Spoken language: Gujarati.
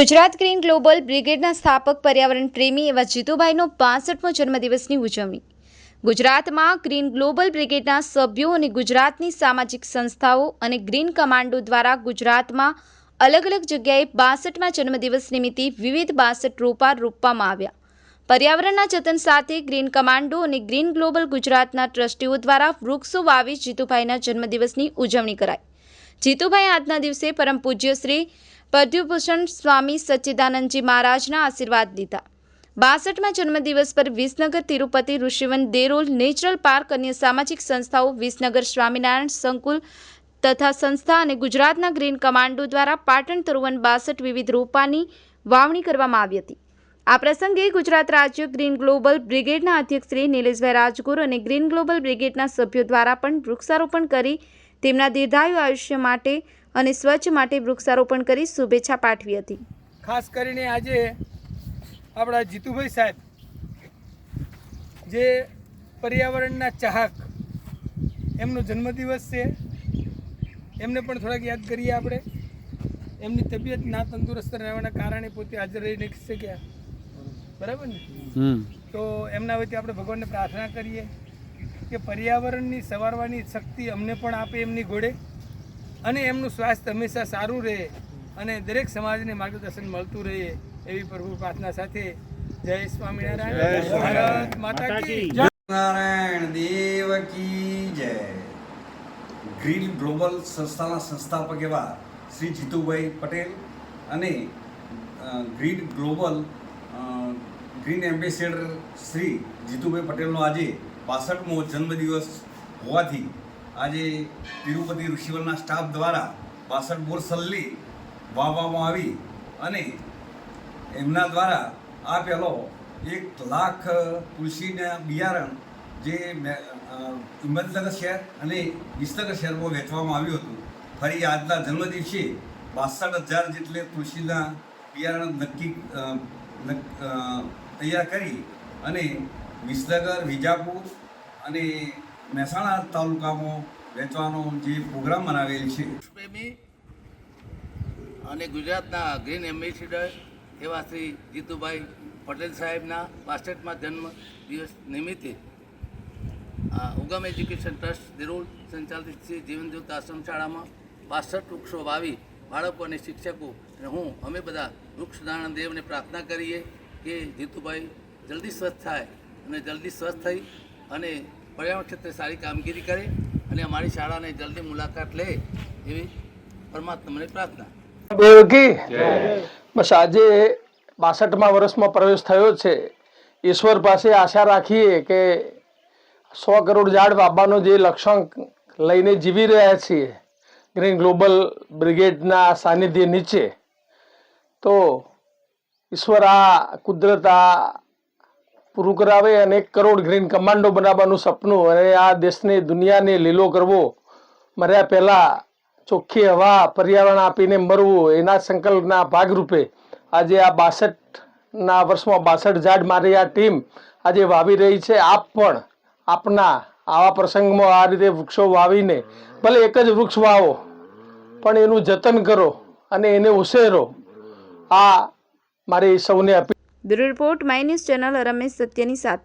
ગુજરાત ગ્રીન ગ્લોબલ બ્રિગેડના સ્થાપક પર્યાવરણ પ્રેમી એવા જીતુભાઈનો પાસઠમો જન્મદિવસની ઉજવણી. ગુજરાતમાં ગ્રીન ગ્લોબલ બ્રિગેડના સભ્યો અને ગુજરાતની સામાજિક સંસ્થાઓ અને ગ્રીન કમાન્ડો દ્વારા ગુજરાતમાં અલગ અલગ જગ્યાએ બાસઠમા જન્મદિવસ નિમિત્તે વિવિધ બાસઠ રોપા રોપવામાં આવ્યા. પર્યાવરણના જતન સાથે ગ્રીન કમાન્ડો અને ગ્રીન ગ્લોબલ ગુજરાતના ટ્રસ્ટીઓ દ્વારા વૃક્ષો વાવી જીતુભાઈના જન્મદિવસની ઉજવણી કરાઈ. જીતુભાઈ આજના દિવસે પરમ પૂજ્ય શ્રી પદ્યુભૂષણ સ્વામી સચ્ચિદાનંદજી મહારાજના આશીર્વાદ લીધા. બાસઠમાં જન્મદિવસ પર વિસનગર તિરુપતિ ઋષિવન દેરોલ નેચરલ પાર્ક અન્ય સામાજિક સંસ્થાઓ વિસનગર સ્વામિનારાયણ સંકુલ તથા સંસ્થા અને ગુજરાતના ગ્રીન કમાન્ડો દ્વારા પાટણ તરુવન બાસઠ વિવિધ રોપાની વાવણી કરવામાં આવી હતી. આ પ્રસંગે ગુજરાત રાજ્ય ગ્રીન ગ્લોબલ બ્રિગેડના અધ્યક્ષ શ્રી નિલેશભાઈ રાજગુરુ અને ગ્રીન ગ્લોબલ બ્રિગેડના સભ્યો દ્વારા પણ વૃક્ષારોપણ કરી તેમના દીર્ઘાયુ આયુષ્ય માટે અને સ્વચ્છ માટે વૃક્ષારોપણ કરી શુભેચ્છા પાઠવી હતી. ખાસ કરીને આજે આપણા જીતુભાઈ સાહેબ જે પર્યાવરણના ચાહક એમનો જન્મદિવસ છે. એમને પણ થોડાક યાદ કરીએ આપણે. એમની તબિયત ના તંદુરસ્ત રહેવાના કારણે પોતે હાજર રહી નથી શક્યા બરાબર ને? તો એમના વચ્ચે આપણે ભગવાનને પ્રાર્થના કરીએ. કે પર્યાવરણની સવારવાની શક્તિ અમને પણ આપે એમની ઘોડે. અને એમનું સ્વાસ્થ્ય હંમેશા સારું રહે અને દરેક સમાજને માર્ગદર્શન મળતું રહે એવી પ્રભુ પ્રાર્થના સાથે જય સ્વામિનારાયણ. ભારત માતા કી નારાયણ દેવ કી જય. ગ્રીન ગ્લોબલ સંસ્થાના સંસ્થાપક એવા શ્રી જીતુભાઈ પટેલ અને અ, ગ્રીન ગ્લોબલ અ, ગ્રીન એમ્બેસેડર શ્રી જીતુભાઈ પટેલનો આજે બાસઠમો જન્મદિવસ હોવાથી આજે તિરુપતિ ઋષિવરના સ્ટાફ દ્વારા બાસઠ બોર સલ્લી વાવવામાં આવી અને એમના દ્વારા આ પહેલો એક લાખ તુલસીના બિયારણ જે હિંમતનગર શહેર અને વિસનગર શહેરમાં વેચવામાં આવ્યું હતું. ફરી આજના જન્મદિવસે બાસઠ હજાર જેટલે તુલસીના બિયારણ નક્કી તૈયાર કરી અને વિસનગર, વિજાપુર અને મહેસાણા તાલુકામાં વેચવાનો જે પ્રોગ્રામ બનાવેલ છે. અને ગુજરાતના ગ્રીન એમ્બેસેડર એવા શ્રી જીતુભાઈ પટેલ સાહેબના બાસઠમાં જન્મ દિવસ નિમિત્તે ઉગમ એજ્યુકેશન ટ્રસ્ટ, દેરોલ સંચાલિત શ્રી જીવનજ્યોત આશ્રમ શાળામાં બાસઠ વૃક્ષો વાવી બાળકો અને શિક્ષકો અને હું, અમે બધા વૃક્ષ નારાયણ દેવને પ્રાર્થના કરીએ કે જીતુભાઈ જલ્દી સ્વસ્થ થાય. અને જલ્દી સ્વસ્થ થઈ અને પર્યાવરણ ક્ષેત્રે સારી કામગીરી કરે અને અમારી શાળાને જલ્દી મુલાકાત લે એવી પરમાત્માને પ્રાર્થના. દેવકી બસ આજે બાસઠમાં વર્ષમાં પ્રવેશ થયો છે. ઈશ્વર પાસે આશા રાખીએ કે સો કરોડ ઝાડ વાવવાનો જે લક્ષ્યાંક લઈને જીવી રહ્યા છીએ ગ્રીન ગ્લોબલ બ્રિગેડના સાનિધ્ય નીચે. તો ઈશ્વર, આ કુદરત, આ પૂરું કરાવે અને એક કરોડ ગ્રીન કમાન્ડો બનાવવાનું સપનું અને આ દેશને, દુનિયાને લીલો કરવો. મર્યા પહેલાં ચોખ્ખી હવા, પર્યાવરણ આપીને મરવું, એના સંકલ્પના ભાગરૂપે આજે આ બાસઠના વર્ષમાં બાસઠ ઝાડ મારી આ ટીમ આજે વાવી રહી છે. આપ પણ આપના આવા પ્રસંગમાં આ રીતે વૃક્ષો વાવીને, ભલે એક જ વૃક્ષ વાવો, પણ એનું જતન કરો અને એને ઉછેરો. આ મારી સૌને appeal bureau report My News channel Ramesh સત્યની સાથે.